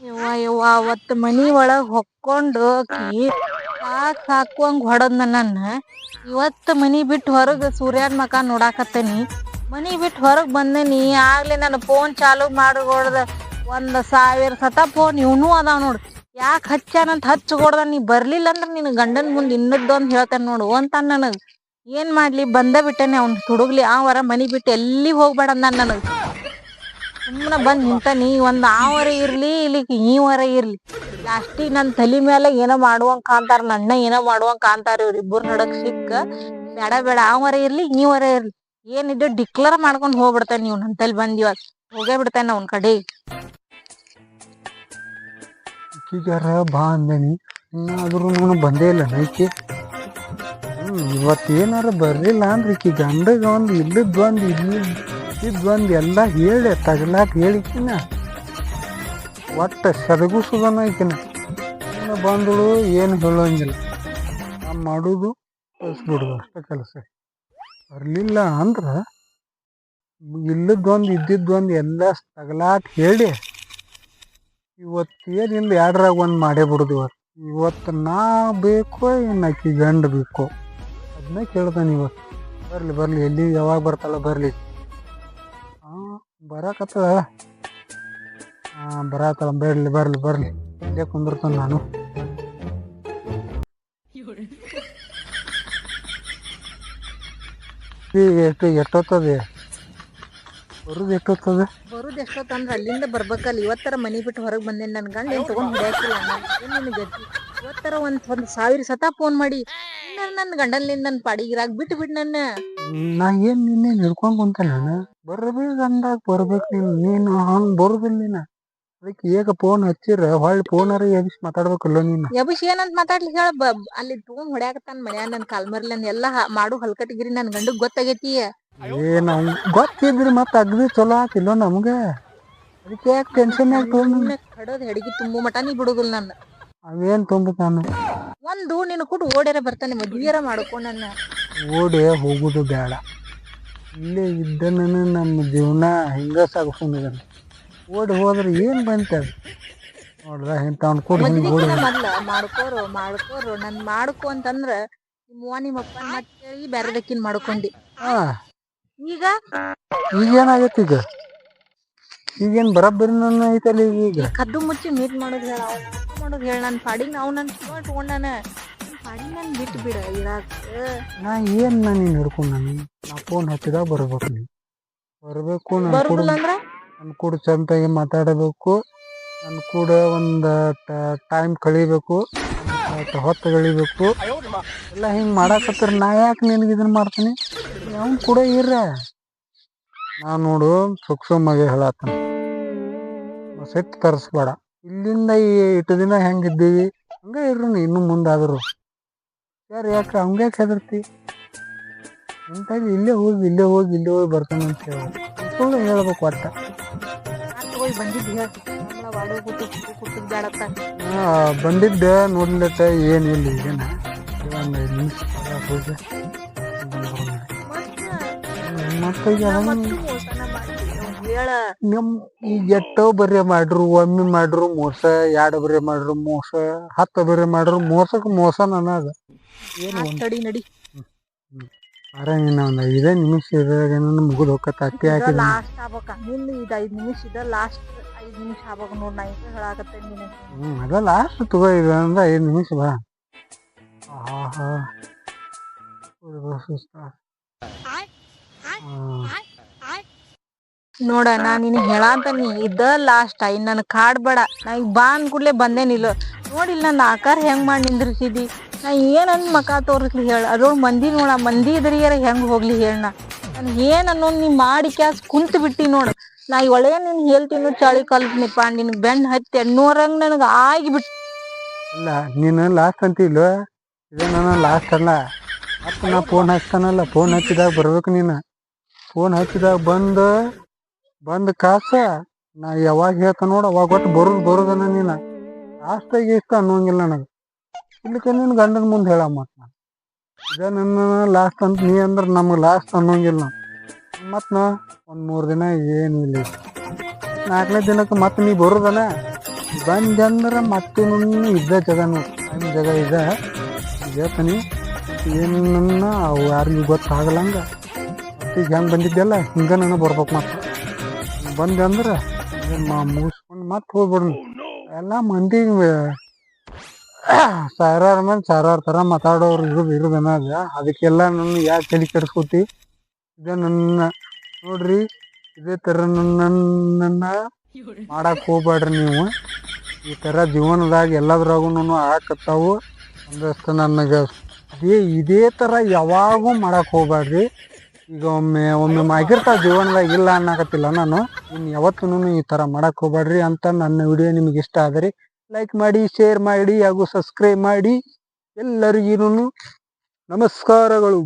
ಯವ್ವ ಯವ್ವ ಅವತ್ ಮನಿ ಒಳಗ್ ಹೊಕ್ಕೊಂಡು ಹೋಗಿ ಸಾಕ್ ಸಾಕುವಂಗ್ ಹೊಡದ್ ನನ್ನ. ಇವತ್ತು ಮನಿ ಬಿಟ್ಟು ಹೊರಗ್ ಸೂರ್ಯನ ಮಕ ನೋಡಾಕತ್ತೇನಿ. ಮನಿ ಬಿಟ್ಟು ಹೊರಗ್ ಬಂದೇನಿ. ಆಗ್ಲೇ ನನ್ನ ಫೋನ್ ಚಾಲು ಮಾಡ್ಕೊಡ್ದ ಒಂದ್ ಸಾವಿರ ಸತ ಫೋನ್ ಇವನು ಅದಾವ ನೋಡು. ಯಾಕೆ ಹಚ್ಚಾನಂತ ಹಚ್ಕೊಡ್ದ ನೀ ಬರ್ಲಿಲ್ಲ ಅಂದ್ರೆ ನಿನ್ ಗಂಡನ್ ಮುಂದ್ ಅಂತ ಹೇಳ್ತೇನೆ ನೋಡು ಅಂತ ನನಗ್ ಏನ್ ಮಾಡ್ಲಿ? ಬಂದ ಬಿಟ್ಟೇನೆ ಅವ್ನ್ ತುಡುಗ್ಲಿ ಆ ವರ ಮನಿ ಬಿಟ್ಟು ಎಲ್ಲಿ ಹೋಗ್ಬೇಡ ಅಂದ ನನಗ್ ಸುಮ್ಮನೆ ಬಂದ್ ನೀ ಒಂದ್ ಆವರ ಇರ್ಲಿ ಇಲ್ಲಿ ಈವರ ಇರ್ಲಿ. ಲಾಸ್ಟಿಗ್ ನನ್ ತಲಿ ಮೇಲೆ ಏನೋ ಮಾಡುವಂಗ್ ಕಾಂತಾರ ನನ್ನ ಏನೋ ಮಾಡುವಂಗ್ ಕಾಂತಾರ ಇವ್ರ ಇಬ್ಬರು ನಡಕ್ ಸಿಕ್ಕ. ಬೇಡ ಬೇಡ ಆವರ ಇರ್ಲಿ ಈವರ ಇರ್ಲಿ. ಏನಿದ್ದು ಡಿಕ್ಲೇರ್ ಮಾಡ್ಕೊಂಡ್ ಹೋಗ್ಬಿಡ್ತಾನೆ ನೀವು, ನನ್ ತಲೆ ಬಂದ್ ಇವತ್ ಹೋಗೇ ಬಿಡ್ತಾನೆ ಅವ್ನ ಕಡೆ. ಬಾ ಆದ್ರೂ ನಾನು ಬಂದೇ ಇಲ್ಲ ನೈಕಿ ಹ್ಮ್ ಇವತ್ತು ಏನಾರ ಬರ್ಲಿಲ್ಲ ಅಂದ್ರೆ ಗಂಡಗ ಒಂದು ಇಲ್ಲದ್ ಬಂದು ಇಲ್ಲಿ ಒಂದು ಎಲ್ಲ ಹೇಳಿ ತಗಲಾಕ್ ಹೇಳಿಕಿನ. ಒಟ್ಟ ಸದಗುಸುದನ ಐಕಿನ ಇನ್ನು ಬಂದಳು, ಏನು ಹೇಳೋಂಗಿಲ್ಲ. ನಾವು ಮಾಡೋದು ಕಳಿಸ್ಬಿಡೋದು ಅಷ್ಟೇ ಕೆಲಸ. ಬರಲಿಲ್ಲ ಅಂದ್ರೆ ಇಲ್ಲದೊಂದು ಇದ್ದಿದ್ದೊಂದು ಎಲ್ಲ ತಗಲಾಕ್ ಹೇಳಿ ಇವತ್ತು ಏನಿಲ್ಲ ಎರಡ್ರಾಗ ಒಂದು ಮಾಡೇ ಬಿಡೋದು ಇವತ್ತು ಇವತ್ತು ನಾ ಬೇಕೋ ಏನು ಆಕಿ ಗಂಡು ಬೇಕೋ. ಅದನ್ನೇ ಕೇಳ್ತಾನೆ ಇವತ್ತು ಬರಲಿ ಬರಲಿ, ಎಲ್ಲಿ ಯಾವಾಗ ಬರ್ತಲ್ಲ ಬರಲಿ. ಬರಾಕತ್ತದ? ಹಾಂ ಬರ್ಲಿ ಬರಲಿ ಬರಲಿ ಬರಲಿ. ಇಲ್ಲೇ ಕುಂದಿರ್ತಾನೆ ನಾನು. ಎಷ್ಟು, ಎಷ್ಟೊತ್ತದೆ? ಬರೋದು ಎಷ್ಟೊತ್ತದ? ಎಷ್ಟೊತ್ತ ಅಂದ್ರೆ ಅಲ್ಲಿಂದ ಬರ್ಬೇಕಲ್ಲ. ಇವತ್ತರ ಮನಿ ಬಿಟ್ಟು ಹೊರಗ್ ಬಂದೇನೆ ನನ್ ಗಂಡ ಏನು ತಗೊಂಡ್ ಹಿಡಿಯಾಕಿಲ್ಲ ಇವತ್ತರ ಒಂದ್ ಒಂದ್ ಸಾವಿರ ಸತ ಫೋನ್ ಮಾಡಿ. ನನ್ ಗಂಡನ್ಲಿಂದ ನನ್ ಪಾಡಿಗಿರಾಗ್ ಬಿಟ್ಟು ಬಿಡ್ ನನ್ನ. ನಾ ಏನ್ ನಿನ್ನೆ ಹಿಡ್ಕೊಂಡ್ ಕುಂತ ನಾನು? ಬರ್ಬೇಕು ಅಂದಾಗ ಬರ್ಬೇಕು ನೀನು ನೀನು ಹಂಗ್ ಬರುದಿಲ್ಲ ನೀನು? ಅದಕ್ಕೆ ಈಗ ಫೋನ್ ಹಚ್ಚಿರ ಹೊಳ್ಳಿ ಫೋನರ ಎಬ್ಸಿ ಮಾತಾಡ್ಬೇಕಲ್ಲ ನೀನು? ಯಬುಶ್ ಏನಂತ ಮಾತಾಡ್ಲಿ ಹೇಳ ಅಲ್ಲಿ ತೂನ್ ಹೊಡ್ಯಾಕತ್ತಾನ ಮನ್ಯಾಗ ನನ್ ಕಾಲ್ಮರ್ಲಿ ಎಲ್ಲಾ ಎಲ್ಲ ಮಾಡು ಹಲ್ಕಟ್ಗಿರಿ ನನ್ ಗಂಡಗ್ ಗೊತ್ತಾಗೈತಿ. ಏ ನಾವು ಗೊತ್ತಿದ್ರಿ ಮತ್ತೆ ಅಗ್ದಿ ಚಲೋ ಆತಿಲ್ಲ ನಮ್ಗೆ? ಅದಕ್ಕೆ ಯಾಕೆ ಟೆನ್ಷನ್ ಸುಮ್ನೆ ಕಡದ್ ಹೆಡಗಿ ತುಂಬು ಮಟ ನೀ ಬಿಡುದಿಲ್ಲ ನನ್ನ ಅವೇನ್ ತುಂಬ ನಾನು? ಒಂದು ನಿನ್ನ ಕೂಡ ಓಡ್ಯಾರ ಬರ್ತಾನೆ ಮದ್ವಿಯರ ಮಾಡ್ಕೊಂಡು ನನ್ನ. ಓಡಿ ಹೋಗುದು ಬೇಡ. ಇಲ್ಲೇ ಇದ್ದನ ನಮ್ಮ ಜೀವನ ಹಿಂಗ ಸಾಗಿಸ್ಕೊಂಡಿದ್ದಾನೆ. ಓಡಿ ಹೋದ್ರೆ ಏನ್ ಬಂತ ನೋಡ್ರ ಇಂಥವ್ನ ಕೂಡ ಹಿಂಗ್ ಓಡಿ ಮೊದ್ಲ ಮಾಡ್ಕೋರು ಮಾಡ್ಕೋರು. ನನ್ ಮಾಡ್ಕೊ ಅಂತಂದ್ರ ನಿಮ್ಮ ನಿಮ್ಮ ಅಪ್ಪ ಮತ್ತೆ ಬೇರೆದಕ್ಕಿನ್ ಮಾಡ್ಕೊಂಡಿ. ಹಾ. ಈಗ? ಈಗೇನಾಗೈತಿ ಈಗ? ಈಗೇನ್ ಬರಬ್ಬರಿ ನನ್ನ ಐತಲ್ಲ ಈಗ? ಕದ್ದು ಮುಚ್ಚಿ ಮೀಟ್ ಮಾಡೋದು ಹೇಳ ಮಾಡೋದು ಹೇಳ ನನ್ ಪಾಡಿಗೆ ನಾವು ನನ್ ಫೋನ್ ತಗೊಂಡಾನ. ಪಾಡಿಗೆ ನನ್ ಬಿಟ್ಟು ಬಿಡ ಇರಾಕ. ನಾ ಏನ್ ನಾನು ನೀನು ಹಿಡ್ಕೊಂಡ್ ನಾನು? ನಾ ಫೋನ್ ಹಚ್ಚಿದಾಗ ಬರ್ಬೇಕು ನೀನು. ಬರಬೇಕು ನನ್ನ ಕೂಡ ಅಂದ್ರ? ಚಂದಾಗಿ ಮಾತಾಡಬೇಕು. ನನ್ ಕೂಡ ಒಂದು ಟೈಮ್ ಕಳಿಬೇಕು. ಹೊತ್ತು ಕಳಿಬೇಕು. ಎಲ್ಲ ಹಿಂಗೆ ಮಾಡಾಕತ್ತಾರ ನಾ ಯಾಕೆ ನಿನಗೆ ಇದನ್ನ ಮಾಡ್ತೀನಿ? ಅವ್ನು ಕೂಡ ಇರ್ರ. ನಾ ನೋಡು ಸೂಕ್ಷ್ಮವಾಗಿ ಹೇಳತ್ತಾನ ಸೆಟ್ ತರಿಸ್ಬೇಡ. ಇಲ್ಲಿಂದ ಈ ಇಟ್ಟು ದಿನ ಹೆಂಗಿದ್ದೀವಿ? ಹಂಗೆ ಇರ್ರು ಇನ್ನು ಮುಂದಾದ್ರು. ಯಾರು ಯಾಕೆ ಹಂಗೆ ಹೆದರ್ತಿ? ಅಂತ ಇಲ್ಲೇ ಹೋಗಿ ಇಲ್ಲೇ ಹೋಗಿ ಇಲ್ಲೇ ಹೋಗಿ ಬರ್ತಾನೆ ಅಂತ ಹೇಳಿ. ಸುಳ್ಳು ಹೇಳ್ಬೇಕು ಒಟ್ಟ. ಆ, ಬಂದಿದ್ದೆ ನೋಡ್ಲತ್ತ ಏನಿಲ್ಲ ಇಲ್ಲ ಈಗೇನ ಒಂದು ನಿಮಿಷ ಹೋಗಿ. ನಮ್ ಈಗ ಎಷ್ಟೋ ಬರೇ ಮಾಡ್ರು ಒಮ್ಮೆ ಮಾಡ್ರು ಮೋಸ ಎರಡು ಬರೇ ಮಾಡ್ರು ಮೋಸ ಹತ್ತು ಬರೇ ಮಾಡ್ರು ಮೋಸಕ್ಕೆ ಮೋಸ ನನಗ. ನಡಿ. ಆರಾಮಿನ ಒಂದು ಐದೇ ನಿಮಿಷ ಇದ್ರಾಗ ಮುಗಿದು ಹೋಗತ್ತ ಅತ್ತಿ ಹಾಕಿದ ಲಾಸ್ಟ್ ಆಗ್ಬೇಕ. ನಿಂದ ಇದ್ ಐದ್ ನಿಮಿಷ ಇದ ಲಾಸ್ಟ್ ಐದು ನಿಮಿಷ ಆಗ್ಬೇಕ ನೋಡಿ ನಾ ನೀನು ಹ್ಞೂ ಅದ ಲಾಸ್ಟ್ ತಗೋ ಇದು ಅಂದ್ರೆ ಐದು ನಿಮಿಷ ಬಾ. ಆಹಾ. ಸುಸ್ತ. ನೋಡ ನಾ ನಿನ್ ಹೇಳಾಂತ ನೀ ಇದ ಲಾಸ್ಟ್ ಇನ್ ನನ್ ಕಾಡ್ಬೇಡ ನಾ ಈಗ ಬಾ ಅನ್ಕೂಡ್ಲೆ ಬಂದೇನಿಲ್ಲ ನೋಡಿಲ್ಲ ನನ್ನ ಆಕಾರ ಹೆಂಗ್ ಮಾಡಿ ನಿಂದ್ರಿಸಿದಿ. ನಾ ಏನ್ ಅಂದ್ ಮಕ ತೋರಿಸ್ಲಿ ಹೇಳ. ಅದ್ರೊಳಗ್ ಮಂದಿ ನೋಡ, ಮಂದಿ ಎದುರಿಗಾರ ಹೆಂಗ್ ಹೋಗ್ಲಿ ಹೇಳ ನಾ ನನ್ ಏನ್ ಅನ್ನೋದ್ ನೀ ಮಾಡಿ ಕ್ಯಾಸ್ ಕುಂತ್ ಬಿಟ್ಟಿ ನೋಡು. ನಾ ಒಳಗೆ ನೀನ್ ಹೇಳ್ತೀನಿ ಚಳಿ ಕಲ್ತ್ನಿಪ್ಪ. ನಿನ್ ಬೆಂಡ್ ಹತ್ತಿ ಎಣ್ಣೂರಂಗ್ ನನಗ ಆಗಿ ಬಿಟ್ ಅಲ್ಲ, ನೀನು ಲಾಸ್ಟ್ ಅಂತಿಲ್ಲ ಇದು ನನ್ನ ಲಾಸ್ಟ್ ಅಲ್ಲ. ಮತ್ತೆ ನಾ ಫೋನ್ ಹಚ್ತಾನಲ್ಲ ಫೋನ್ ಹಚ್ಚಿದಾಗ ಬರ್ಬೇಕು ನೀನು. ಫೋನ್ ಹಚ್ಚಿದಾಗ ಬಂದ ಬಂದ ಕಾಸ ನಾ ಯಾವಾಗ ಹೇಳ್ತ ನೋಡ, ಅವಾಗ ಒಟ್ಟು ಬರೋದು ಬರೋದನ ನೀನ. ಆಸ್ತಾಗಿ ಇಷ್ಟ ಅನ್ನೋಂಗಿಲ್ಲ ನನಗೆ. ಇಲ್ಲಿಕ ನಿನ್ನ ಗಂಡನ ಮುಂದೆ ಹೇಳ ಮತ್ತೆ ನಾನು ಇದೇ ನನ್ನ ಲಾಸ್ಟ್ ಅಂತ ನೀ ಅಂದ್ರೆ ನಮಗೆ ಲಾಸ್ಟ್ ಅನ್ನೋಂಗಿಲ್ಲ ಮತ್ತು ನಾ ಒಂದು ಮೂರು ದಿನ ಏನು ಇಲ್ಲ ನಾಲ್ಕನೇ ದಿನಕ್ಕೆ ಮತ್ತೆ ನೀ ಬರೋದನ? ಬಂದೆ ಮತ್ತೆ ಮತ್ತೆ ಇದ್ದ ಜಗ ನನ್ನ ಜಗ ಇದೆ. ಹೇಳ್ತೀನಿ ಏನನ್ನ ಅವು ಯಾರಿಗೂ ಗೊತ್ತಾಗಲ್ಲಂಗ ಈಗ ಹೆಂಗೆ ಬಂದಿದ್ದೆಲ್ಲ ಹಿಂಗೆ ನಾನು ಬರ್ಬೇಕು ಮತ್ತೆ. ಬಂದೆ ಅಂದ್ರೆ ಮುಗಿಸ್ಕೊಂಡು ಮತ್ತೆ ಹೋಗ್ಬಿಡ್ನು ಎಲ್ಲ ಮಂದಿ ಸಾವಿರಾರು ಮಂದಿ ಸಾವಿರಾರು ಥರ ಮಾತಾಡೋರು ಇರೋದು ಇರೋದು ಅನ್ನೋದು ಅದಕ್ಕೆಲ್ಲ ನನ್ನ ಯಾಕೆ ತಲೆ ಕೆಡಿಸ್ಕೋತಿ? ಇದೇ ನನ್ನ ನೋಡ್ರಿ, ಇದೇ ಥರ ನನ್ನ ಮಾಡಕ್ಕೆ ಹೋಗ್ಬೇಡ್ರಿ ನೀವು. ಈ ಥರ ಜೀವನದಾಗ ಎಲ್ಲದ್ರಾಗೂ ಆಕತ್ತಾವು ಒಂದಷ್ಟು ನನಗೆ ಇದೇ ಇದೇ ಥರ ಯಾವಾಗೂ ಮಾಡಕ್ಕೆ ಹೋಗ್ಬೇಡ್ರಿ ಈಗ ಒಮ್ಮೆ ಒಮ್ಮೆ ಮಾಗಿರ್ತಾ ಜೀವನದಾಗ ಇಲ್ಲ ಅನ್ನಕತ್ತಿಲ್ಲ ನಾನು. ಇನ್ನು ಯಾವತ್ತೂ ಈ ತರ ಮಾಡಕ್ ಹೋಗ್ಬೇಡ್ರಿ ಅಂತ ನನ್ನ ವಿಡಿಯೋ ನಿಮಗೆ ಇಷ್ಟ ಆದರೆ ಲೈಕ್ ಮಾಡಿ ಶೇರ್ ಮಾಡಿ ಹಾಗೂ ಸಬ್ಸ್ಕ್ರೈಬ್ ಮಾಡಿ. ಎಲ್ಲರಿಗೂ ನಮಸ್ಕಾರಗಳು.